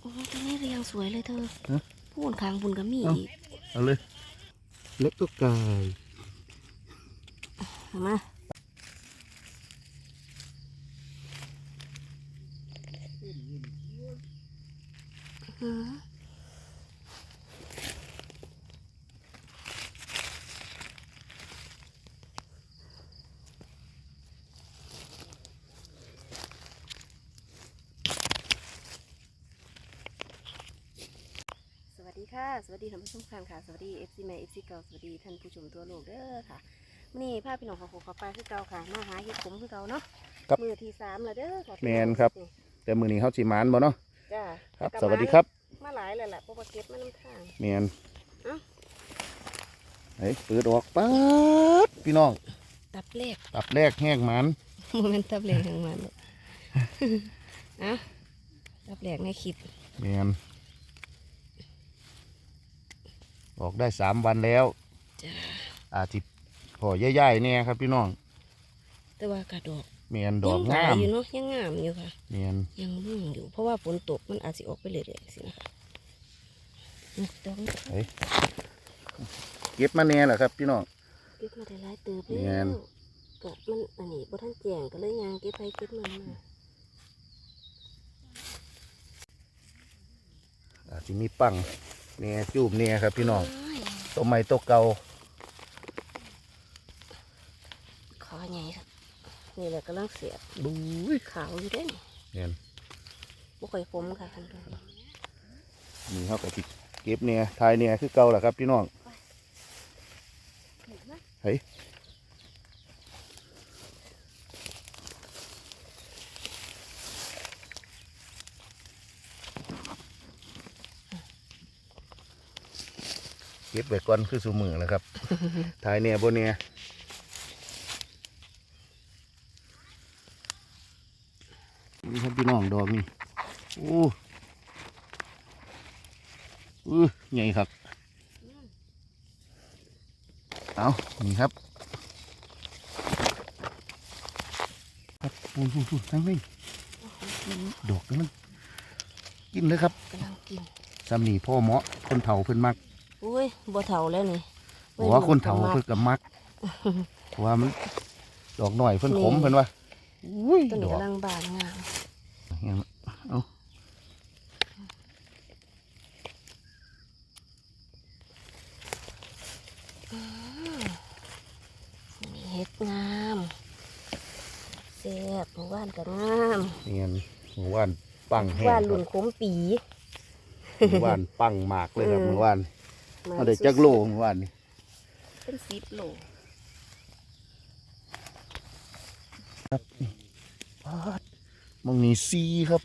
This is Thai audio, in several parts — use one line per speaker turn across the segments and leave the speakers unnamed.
โอ้ยตัวนี้เรียงสวยเลยเธอ
ฮะ
พูนคางบุญก็มี
เอ้า
อีก
เอาเลย เล็กก็กาย
เอามาอืมสวัสดีค่ะ สวัสดีท่าน ผู้ชมทุกท่านค่ะสวัสดี FC แม่ FC เก่าสวัสดีท่านผู้ชมทั่วโลกเด้อค่ะมื้อนี่พาพี่น้องเขาโคเขาไปคือเก่าค่ะมาหาเห็ดขมคือเก่าเนาะ
ครับ
มือที่สามแล้วเด้อค่ะ
แมนครับ แต่มือนี้เขาสิหมานบ่เนาะ
จ้า
ครับ
แต่
สวัสดีครับ
มาหลายเลยแหละเพราะว่าเก็บมาน้ำทาง
แมน
เอ้า
เฮ้ยเปิดออกป๊าดพี่น้อง
ตับเลข
ตับแรกแห้งหมัน
โมเมนตับเลขของมันลูก อะตับเลขในคลิป
แมน ออกได้สามวันแล้ว
จ้า
อาทิพอย่ายๆเนี่ยครับพี่น้อง
แต่ว่ากระดอก
แมนดอก
ยังหลางา
ยม
อยู่เนาะยังงามอยู่ค่ะ
แมน
ยังรุ่งอยู่ เพราะว่าฝนตกมันอาจจะออกไปเรื่อยๆสินะคะนี่ดอกนี้
เฮ้ยเก็บมาแน่แหละครับพี่น้อง
เก็บมาได้หลายเติบ
แม่
แล้ว
น
ก็มันอันนี้บ่ทันแจ้งก็เลยยางเก็บไปเก็บมามา
อาจจะมีปัง เนี่ยจูบเนี่ยครับพี่น้อง
โย
ต้นไม้ต้นเก่า
ขอใหญ่ครับ นี่แหละกำลังเสียบ
ดูย
ขาวอยู่เด้นี่
แมน
บ่ค่อยผมค่ะคันตัว
นี่เขาก็ติเก็บเนี่ยทายเนี่ยคือเก่าแหละครับพี่น้องเฮ้ย ก็บไว้ก่อนคือสูมือแล้วครับทายเนี่ยบนเนี่ยนี่ครับพี่น้องดอกนี่โอ้อื้อใหญ่ครับ เอานี่ครับครับปูนปูนปูนทั้งนี้ดอกนั้นกินเลยครับ
กำลังกิน
สำนีพ่อเหมาะคนเฒ่าเพิ่นมัก
อุ้ยบ่เฒ่าแล้วนี่
เพราะว่าคนเฒ่า
วัย
เพิ่
รุ่
นก็มักเพราะว่ามันดอกหน่อยเพิ่นขม
นี่
เพิ่นว่าอุ้ย
ต้น
ด
นี้
อก
กำลังบานงาม
ยังเอา
นี่เฮ็ดงามแซ่บหมู่บ้านก็งาม
เนียนหมู่บ้านปังแห้ง
ว่าน
ค
หลุ
รับ
นขมปี
หมู่บ้านปังหมากเลยครับ
เออ
หมู่บ้าน
มา
เอาได้จักโลหมู่บ้านนี่
เป็นสิบโล
ปาดมังมีซีครับ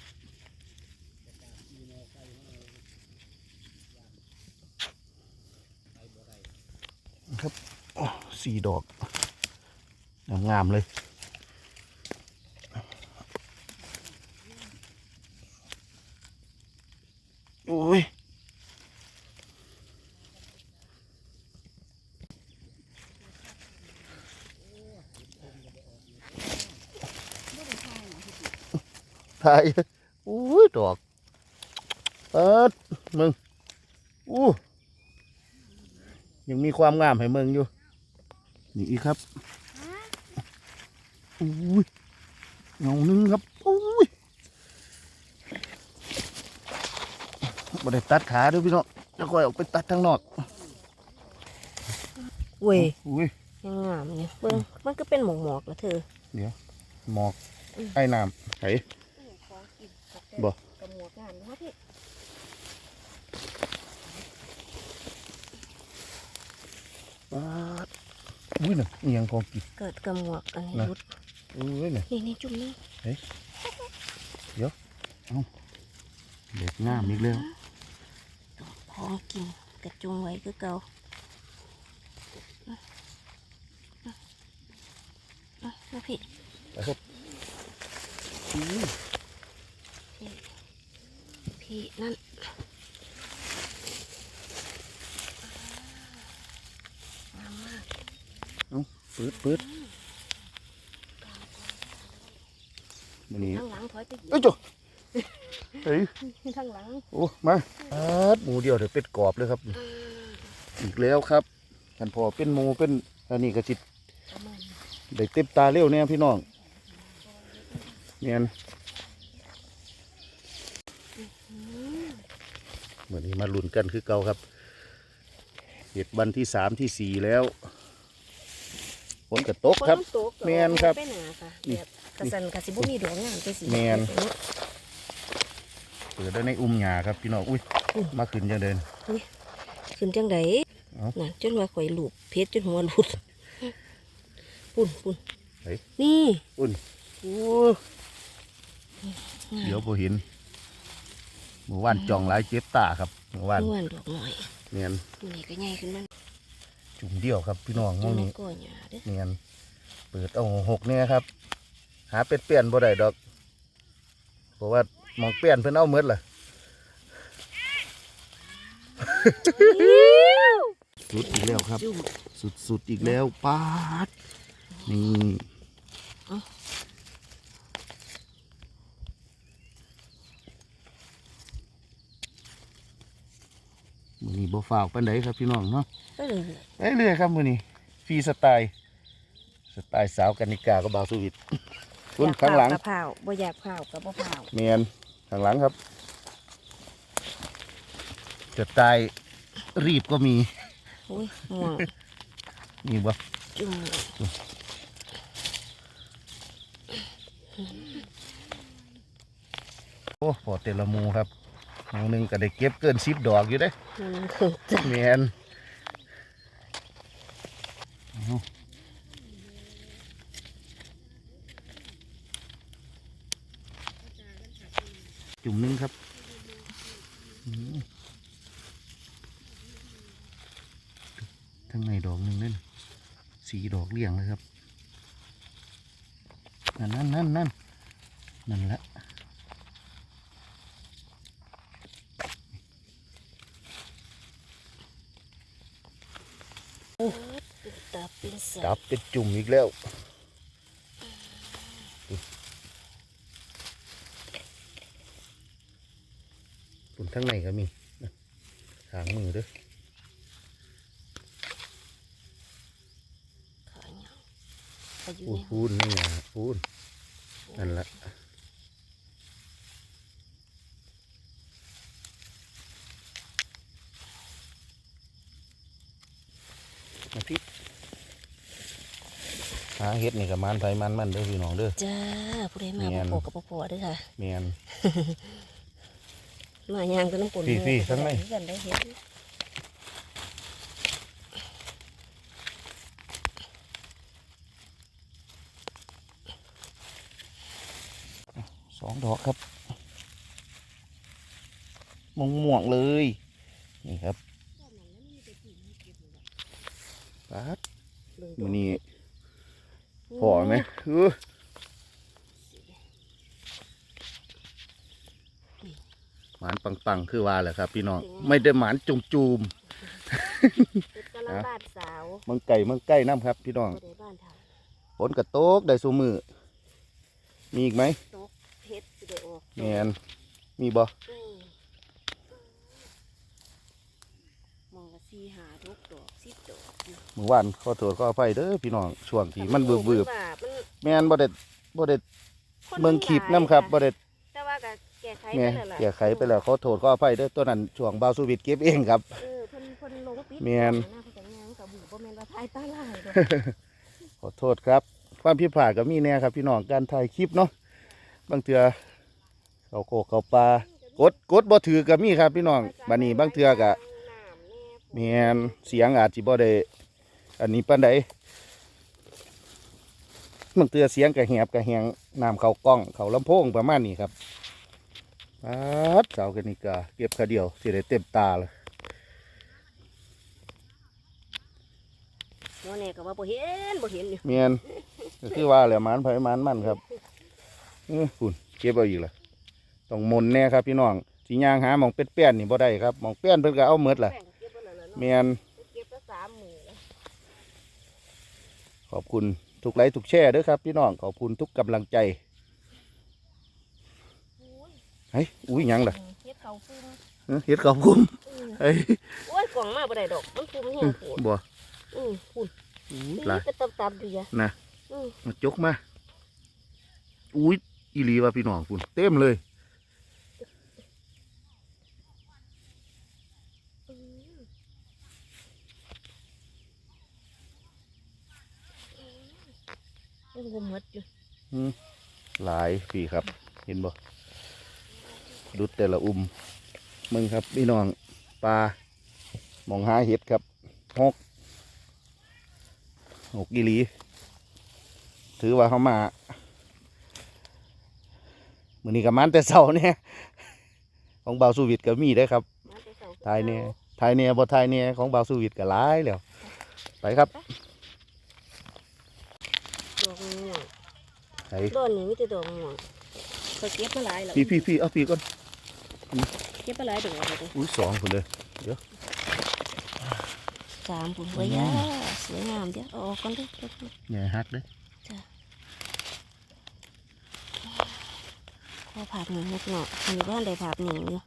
ครับอ๋อสี่ดอกงามๆเลย โอ้ย ถ่ายอุ้ยดอกเปิดมึงอู้ยังมีความงามให้มึงอยู่ นี่อีกครับอุ้ยเงาหนึงครับอุ้ยบ่ได้ตัดขาเด้วยพี่น้องจะค่อยออกไปตัดทางนอก
เว้ย
อุ้ย
ยังงามเนี่ยเบิ่งมันก็เป็นหมอกหมอกๆแล้วเธอ
หมอกไอ้น้ำไถ บ่
กระหมวกงามเนาะพี่
ปาดอุ้ยน่ะเอียงของกิน
เกิดกระหมวกอันนี้
นะ
รุด
อุ้ยน่ะ
นี่นี่จุ่มนี่
เด็กงามอีกแล้ว
พองกินกระจุงไว้คือเก่าอะอะอะมาพี่
ไปครับ อุ้ย
พี่นั่นงามมาก
ปืดปืดมันนี้
ข้างหลังถอยไปเหยีย
เอ้ย
บ
จ้ะเฮ้ย
ข้างหลัง
โอ้มาอาดหมูเดียวเดี๋ยวเป็ดกรอบเลยครับ อีกแล้วครับท่านพอเป็นหมูเป็นอันนี้ก็จิต
ประมาณ
ได้เต็มตาเร็วเนี่ยพี่น้องเนียนเห มือนนี้มาลุ้นกันคือเก่าครับเห็ดวันที่สามที่สี่แล้วฝนกระตกครับ
นตก
แม่นครับ
ไปหนาค่ะ
นี่
แบบกระสันกระสิบุมีดอกงามไปสิ
แม่นเปิดได้ในอุ้มหยาครับพี่น้องอุ้ยมาขึ้นจังเดิน
ขึ้นจังได
เอ้า
น่ะจนว่าข่อยหลูบเพชรจนหัวหลุดปุ่นปุ่น
เฮ้ย
นี่
อุ้นโอ้เดี๋ยวพอเห็น เมื่อวานจองหลายเจ็บตาครับเมื่อวาน
เมื่อวานดอกหน่อย
เนียน
มันนี่ก็ใหญ่ขึ้นมา
จุ่มเดียวครับพี่น้องม
จั
องง
ใน
นี้
ก้อนหญ้าเด้อ
เนียนเปิดเอาหกเนี่ยครับ หาเป็ดเปลี่ยนบ่ได้ดอกเพราะว่ามองเปลี่ยนเพิ่นเอาเมดล่ะสุดอีกแล้วครับ
จุ่ม
สุดสุดอีกแล้วปาดนี่
เอ้า
มือนี้บ่ฝากปันไดครับพี่น้องเนาะ
ไปเลย
ไปเรื่อยครับมือนี้ฟรีสไตล์สไตล์สาวกันิกากับบาวสุวิทย์คุณข้างหลัง
กะเพราบ่อยากเผากับบ่เผา
เมียนข้างหลังครับสไตล์รีบก็มี
โอ้ยม่วง
มีบ่
จุ่ม
โอ้พอเตละหมูครับ หมูหนึ่งก็ได้เก็บเกินสิบดอกอยู่เด้
มันคือจะ
เมียนเอาจุ่มหนึงครับอืมทั้งในดอกหนึ่งนั่นสีดอกเลี่ยงเลยครับ นั่นนั่นนั่นนั่นนั่นละ
เป็นตาเป็นสั
จั
บ
กระจุ่มอีกแล้วปุ่นทั้งในก็มีหางมือด้วย
ขาเหงาไปอยู่
พูน
น
พูนนี่ไงพูนนั่นแหละมาพี่หา เฮ็ดนี่กับมันไผมันมันเด้อพี่น้องเด้อ
จ้าผู้ใดมา
แม่
บ่
น
พอกับบ่พอเด้อค่ะ
เมียน
มาย่างตัวน้ำปน
พี่
หมู่
พี่
ก็
ทั้งใน
ได้กันได้เฮ็ด
สองดอกครับม่วงม่วงๆเลย นี่ครับปัด
เบิ่ง
มันนี่ พอไหมเออหมานปังๆ คือว่าแหละครับ พี่น้อง ไม่ได้หมานจุ่มจูม
เป็นกำลังบ้านสาว
ๆมังไก่มังไก่น้ำครับ พี่น้อง
บ่ได้บ้านเฒ่า
ฝนกระโตกได้สูมือมีอีกไหม
ตกเพชรสิได้ออก
แมนมีบ่
อืมมองละสี่หาทุกดอกสิบดอกอยู่
เมื่อวานขอโทษขออภัยเด้อพี่น้องช่วงที่มันเบืบ
มันว่ามัน
ๆแมนบ่ได้บ่ได้
คน
เมืองขีบน้ำครับบ่ได้
แต่ว่าก็แก้ไข
แม่
ไปแล้วล่ะ
แก้ไขไปแล้วขอโทษขออภัยเด้อตัวนั้นช่วงบาวสุวิทย์เก็บเองครับ
เออเพิ่นเพิ่นลงปิด
แม่น
หน้าเพิ่นก็ย่างกับบุบ่แม่นว่าทายตาลายดอก
ขอโทษครับ ความผิดพลาดก็มีแน่ครับ พี่น้องการถ่ายคลิปเนาะบางเทื่อเขาโคกเขาปลากดกดบ่ถือก็มีครับ พี่น้องบัดนี้บางเทื่อก็แม่นเสียงอาจสิบ่ได้ อันนี้ปานใดบางเทื่อเสียงก็แหบก็แหงน้ำเข้ากล้องเข้าลำโพงประมาณนี้ครับปัดเสากันนี่ก็เก็บคาเดียวสิได้เต็มตาเลย
เนาะเนี่ยก็ว่าบ่เห็นบ่เห็นอยู่
เมียนก็คือว่าแหละหมันไผหมันมันครับเออคุณเก็บเอาอีกล่ะต้องหมนแน่ครับพี่น้องสีย่างหาหมองเป็ดเปี้ยนนี่บ่ได้ครับหมองเปี้ยนเพิ่นก็เอาเมดล่ะ
แป้งก็เก็บไว้แล้วล่ะเนาะ
เมียน
เก็บไปสามมื้อแล้ว
ขอบคุณทุกไลค์ทุกแชร์เด้อครับพี่น้องขอบคุณทุกกำลังใจ
โอ้ย
เฮ้ยอุ้ยหยังล่ะ
เฮ็ดเขาฟุ้ม
เอ้อเฮ็ดกับคุ้มเฮ้ย
โอ้ยกล่องมาบ่ได้ดอกมันฟุ้มแห้งโผด
บ่
อือพุ่น
อุ้ย
นี่
หลาย
เป็นตับๆอยู่ยะ
นะ
อือ
มาจกมาอุ้ยอีหลีว่าพี่น้องคุณเต็มเลย
ยังบ่หมดอยู่
หลายพี่ครับ เห็นบ่ดุดแต่ละอุ้มมึงครับพี่น้องปลามองหาเห็ดครับหกหกอีหลี ถือว่าเขามามือนี้กับมันแต่เสาเนี่ยของบาวสูวิตก็มีได้อครับ
มาแต่เช้า
ทายเนี่ยทายเนี่ยบ่ทายเนี่ยของบาวสูวิตก็หลายแล้วไปครับ
ดอกม่วง
ไป
ดอนนี้มีแต่ดอกม่วงเขาเก็บมาหลายแล้ว
พี่พี่พี่เอาพี่ก่อน
เก็บมาหลายดอกแล้วเด้
อุ้ยสองคนเลย
สามพุ่นไว้ยาสวยงามเดี๋ยวเอาออกก่อนเด้อ
อย่าฮักเด้อ
ขอภาพหนึ่งนิดหน่อยมีบ้านได้ภาพหนึ่งอยู่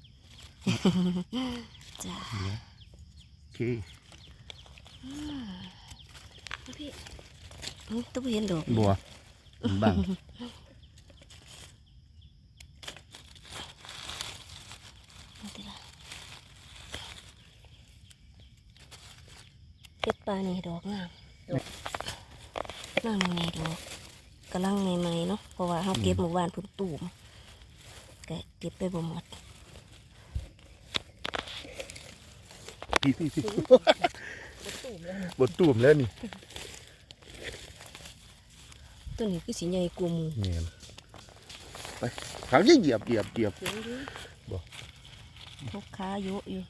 จ้า
โอเค
พี่อื้อ ต้องเห็นดอก
บัวมันบัง
เอาติล่ะเก็บปลานี่ดอกงามดอกงามนี่ดอกกำลังใหม่ๆเนาะเพราะว่าเขาเก็บหมู่บ้านพุ่นตูมก็เก็บไปบ่หมด
พี่พี่พี่
ตูมแล้ว
บนตุ่มแล้วนี่
ตัวนี้คือสีใหญ่กว่าหมู
เงียไปเขาจะเหยียบเหยียบเหยียบ
เสียงดี
บ่
ลูกค้าเยอะอยู่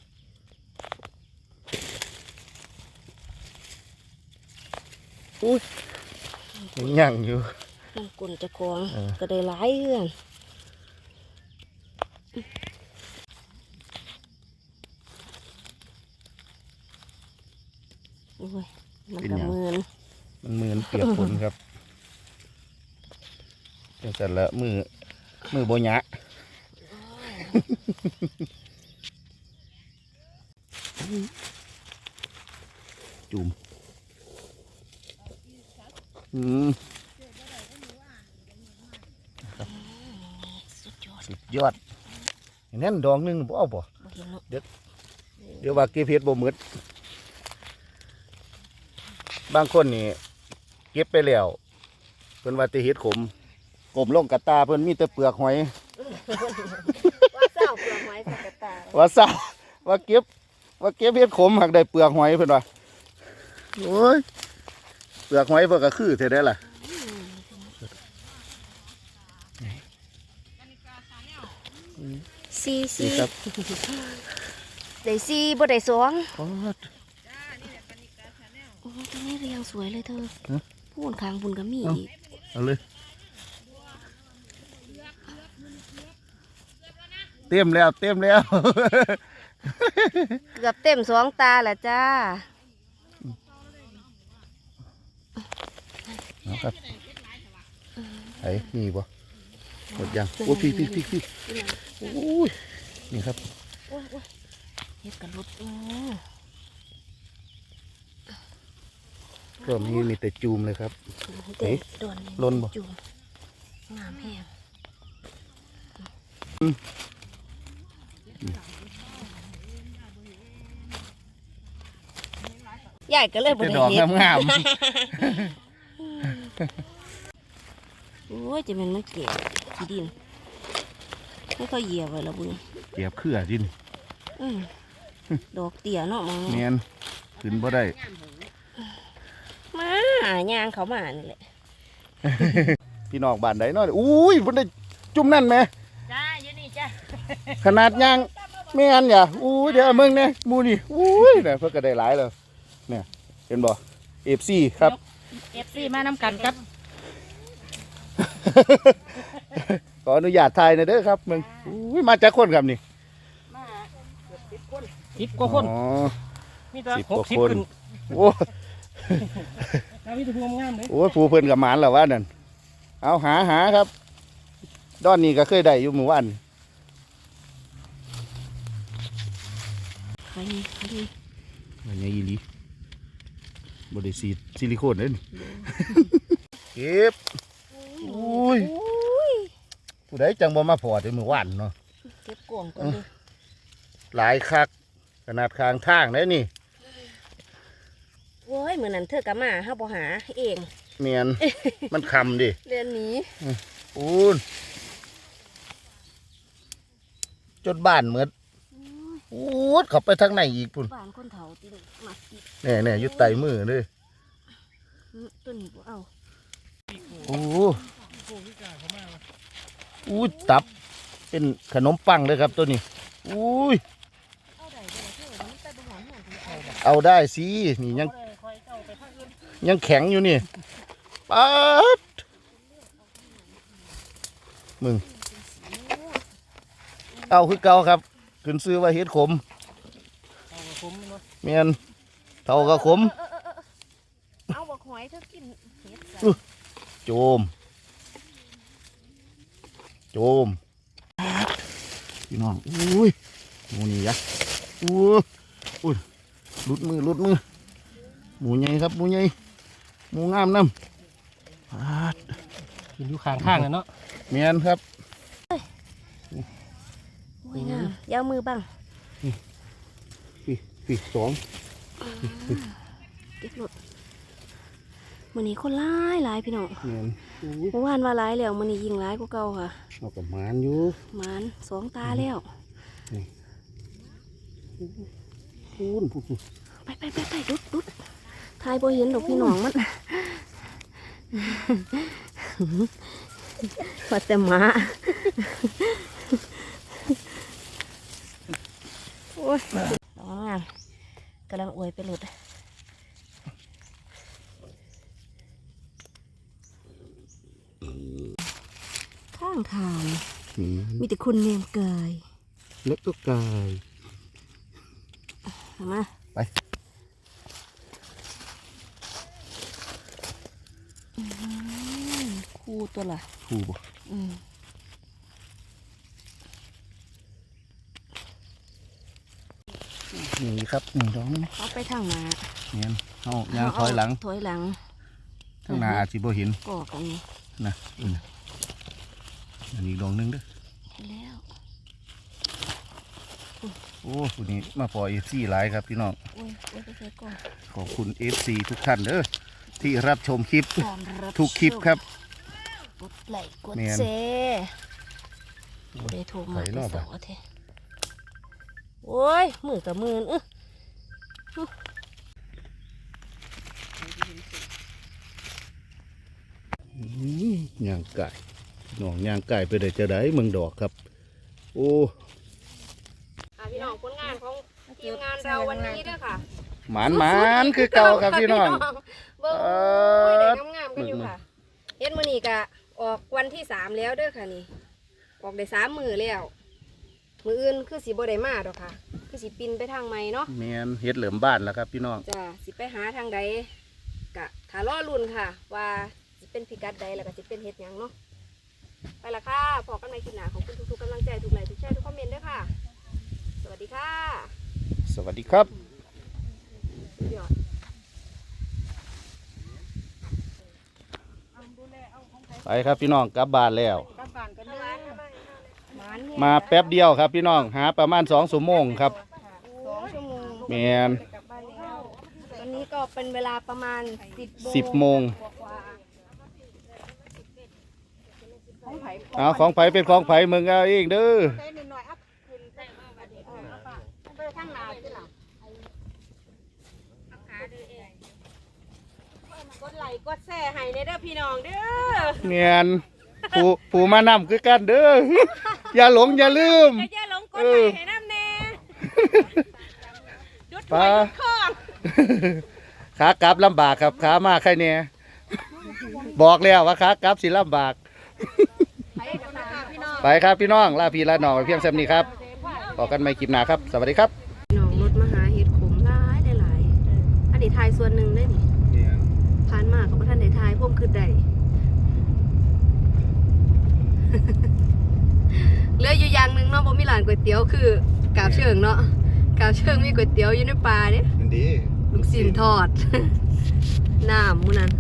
ยังยั่งอยู่
น้ำกลนจะคลอง
เออ
ก็ได้หลายเรื่องโอ้ยมันกระเมือน
มันมือนเปียกฝนครับ จังสันละมือมือโบหยะจุ่มอืม
สุดยอด
สุดยอดอย่างนั้นดอกหนึงบ่เอาบ่
บ่เห็นเนาะ
เดี๋ยวว่าเก็บเห็ดบ่หมดบางคนนี่เก็บไปแล้วเพิ่นว่าแต่เห็ดขม กลมลงกระตาเพิ่นมีแต่เปลือกหอย
ว่าเศร้าเปลือกไม้สักกะตา
ว่าซาว่าเก็บ ว่าเก็บเห็ดขมหักได้เปลือกหอยเพิ่นว่าโอ้ยเปลือกหอยเพิ่นก็คือเท่าได้ล่ะ
ซี
นี่
ซี
ครับ
ได้ซีบ่ได้สอง
โอ้ย
โอ้ยตัวนี้เรียงสวยเลยเธอ
ฮะ
พูนคางบุญก็มี
เอ้า
อีก
เอาเลย เต็มแล้วเต็มแล้ว
เกือบเต็มสองตาแหละจ้า
เอาครับไอ้นี่บ่หมดยังโอ้ยพี่พี่พี่พี่โอ้ยนี่ครับ
โอ้ยโอ้ยเฮ็ดกันรุดอื้อ
ก็มีมีแต่จูมเลยครับเอ๊ะ
โดน
ล้นบ่
จุ่มงามแห้ง ใหญ่ก็เลยบ่
แต่
ได้
ดอก
เฮ็ด
งาม
โอ้ยจะเป็นมันเกลียขี้ดินไม่ค่อยเหยียบไว้และบุญ
ๆเก็บเครือดิน
อืมดอกเตี้ยเนาะมอง
เนียนขึ้นบ่ได้
มาย่างเขามานี่แหละ
พี่น้องบ้านใดเนาะอุ้ยเพิ่นได้จุ่มนั่นไหม
จ้าอยู่นี่จ้า
ขนาดยางแม่นอย่าอุ้ยเดี๋ยวเอามึงเนี่ยหมูนี่อุ้ยเนี่ยเพิ่นก็ได้หลายแล้วเนี่ยเห็นบ่ FC ครับ
เอฟซีมานำกันครับ
ขออนุญาตถ่ายหน่อยเด้อครับมึงอุ้ยมาจากคนครับนี่
สิบกว่าคน
อ๋อ
มีแต่
สิบ
ห
ก
ก
ว่า
สิบ
คน
ขึ้น
โอ้
แล้วมีแต่พวงงามเลย
โอ้ยผู้เพิ่นกับหมานแล้วว่านั่นเอาหาหาครับ ดอนนี้ก็เคยได้อยู่หมู่บ้าน
ไปนี่ไปนี่
อันนี้อีหลีบริสีดซิลิโคนเด้นเก็บอุ้ย
อุ้ย
ผู้ใดจังบ่มาพอได้มือว่านเนาะ
เก็บกล่องก่อนเลย
หลายคักขนาดคางทางได้นี่
โอ้ยเหมือนนั้นเธอกะมาห้าบ่หาเอง
เมียนมันคำดิ
เรียนหนี้
อูนจนบ้านเหมือน อูดเข้าไปทางไหนอีกปุ่น
บ้านคนเฒ่าติลูกมาสิ
แน่แน่ๆอยู่ใต้มือเลย
อืมตัวนี้บ่เอา
โอ้อู้ตับ เป็นขนมปังเลยครับตัวนี้อุ้ย
เอาได้บ่ล่ะเธอมันไปบ่หอนเหือนที่เอาได้
เอาได้สินี่ยัง
คอยเจ้าไปทางอื่น
ยังแข็งอยู่นี่ป๊าดมึง เอาคือเก่าครับ ขึ้นซื้อว่าเฮ็ดขม
เอากับผมเนาะ
เมียนเท่ากับขม
เอาบักหอยเธอกินเฮ็ดซะ
อุ๊ยโจม โจมพี่น้องอุ้ยหมูนี่ยะอุ้ยอุ้ยหลุดมือหลุดมือหมูใหญ่ครับหมูใหญ่หมูงามน้ำปาด
กินอยู่ข้างข้างเลยเนาะ
เมียนครับ
โอ้ยงามอยาวมือบ้าง
ปีปีสอง
เก็บรถมื้อนี้คนหลายหลายพี่น้อง
เมียนอุ้ย
เมื่อวานว่าหลายแล้วมื้อนี้ยิ่งหลายกว่าเก่าค่ะ
เอากับหมานอยู่
หมานสองตาแล้ว
พูนพูนพูน
ไปไปไปไปดุดดุดทายบ่เห็นดอกพี่น้องมันพอแต่หมาโอ้ยระวังงานกำลังอวยไปหลุดข้างทาง
เมียน
มีแต่คนเนียมกาย
แล้วก็กาย
เห็นไหม
ไป
อืมคู่ตัวละ
ถูบ่
อืม
นี่ครับหนึ่งดอกนึง
เอาไปทางหน้า
เมียนเอายางถอยหลัง
ถอยหลัง
ทางหน้าอาจสิบ่เห็น
ก่อกันนี่
นะอืมอันนี้ดอกหนึงเด้อ
เห็นแล้ว
โอ้ผู้นี้มาพอเอฟซีหลายครับพี่น้อง
โอ้ยโอ้ยไปใส่ก่อน
ขอบคุณเอฟซีทุกท่านเด้อที่รับชมคลิป
ตอนรับ
ทุกคลิปครับ
กดไลค์กด
แม่น
แชร์ได้โทรมา
ไผ
แต่
เนาะ
เสา
บัด
ร์อาทิตย์ โอ้ยมือกับมืออื้อ
อืมย่างไก่น้องย่างไก่ไปได้จะได้เมืองดอกครับ โอ้
อะพี่น้องผลงานของทีมงานเราวันนี้ด้วยค่ะ
หมานหมานคือเก่าครับพี่น้อง
เบิ้ง
เอ่
โอ้ย
อ
ได้งามๆกันอยู่ค่ะเฮ็ดมื้อนี้ก็ออกวันที่สามแล้วเด้อค่ะนี่ ออกได้สามมือแล้ว มืออื่นคือสิบ่ได้มาดอกค่ะ คือสิปินไปทางใหม่เนาะ
แมนเฮ็ดเหลิมบ้านแล้วครับพี่น้อง
จ้าสิไปหาทางใดกะถ้ารอรุ่นค่ะ ว่าสิเป็นพิกัดใดแล้วก็สิเป็นเฮ็ดหยังเนาะไปละค่ะพอกันในคลิปหน้าของคุณทุกๆกำลังใจทุกไลค์ทุกแชร์ทุกคอมเมนต์ด้วยค่ะ สวัสดีค่ะ
สวัสดีครับ
สุดยอด
ไปครับพี่น้องกลับบ้านแล้ว
กลับบ้านกันเด้อ
หนแห้ง
มาแป๊บเดียวครับพี่น้องหาประมาณสองชั่วโมงครับ
สองชั่วโมง
แมน
กลับบ้านแล้วตอนนี้ก็เป็นเวลาประมาณสิบ
สิบโมง
กว่า
ของไผ
เอาของไผเป็นของไผมึงเอาเองเด้อ
ใส่หน่อยๆอัพขึ้นใส่มาบัดนี้เออเอาป่ะไปทางหน้าสิล่ะกดไลค์กดแชร์ให้ในเด้อพี่น้องเด้อ
เนียน ผู้ผู้มานำคือกันเด้อ อย่าหลงอย่าลืม
อย่าหลงกดไลค์ให้น้ำแน่จุด
ไป
ไว้จุดข้อง
ขากลับลำบากครับขามาใครเนี่ยบอกแล้วว่าขากลับสิลำบาก
ไปกันนะคะพี่น้อง
ไปครับพี่น้องลาพี่ลาน้องไปเพียงซ้ำนี้ครับต่อกันใหม่คลิปหน้าครับ สวัสดีครับ
น้องรถมาหาเห็ดขมหลายหลายๆอันนี้ทายส่วนหนึ่งได้นี่ผ่านมากับท่านได้ทายพ่มคือใด เหลืออยู่อย่างหนึ่งเนาะบ่มีหลานก๋วยเตี๋ยวคือกาบเชิงเนาะกาบเชิงมีก๋วยเตี๋ยวยู่ในป่าเด้
มันดี
ลูกชิ้นทอดน้ำมูนั้น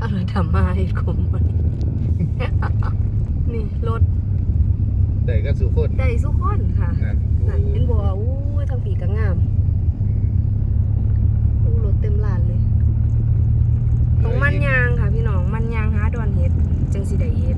อร่อยทำมาให้คมมันนี่รถ
ได้ก็สุขคน
ได้สุขคนค่ะ
นั่น
เป็นบัวอู้ทางปีกก็งามอู้รถเต็มลาน
ตรงมัน
ยางค่ะพี่น้องมันยางฮาดอนเฮดจังสีได้เฮด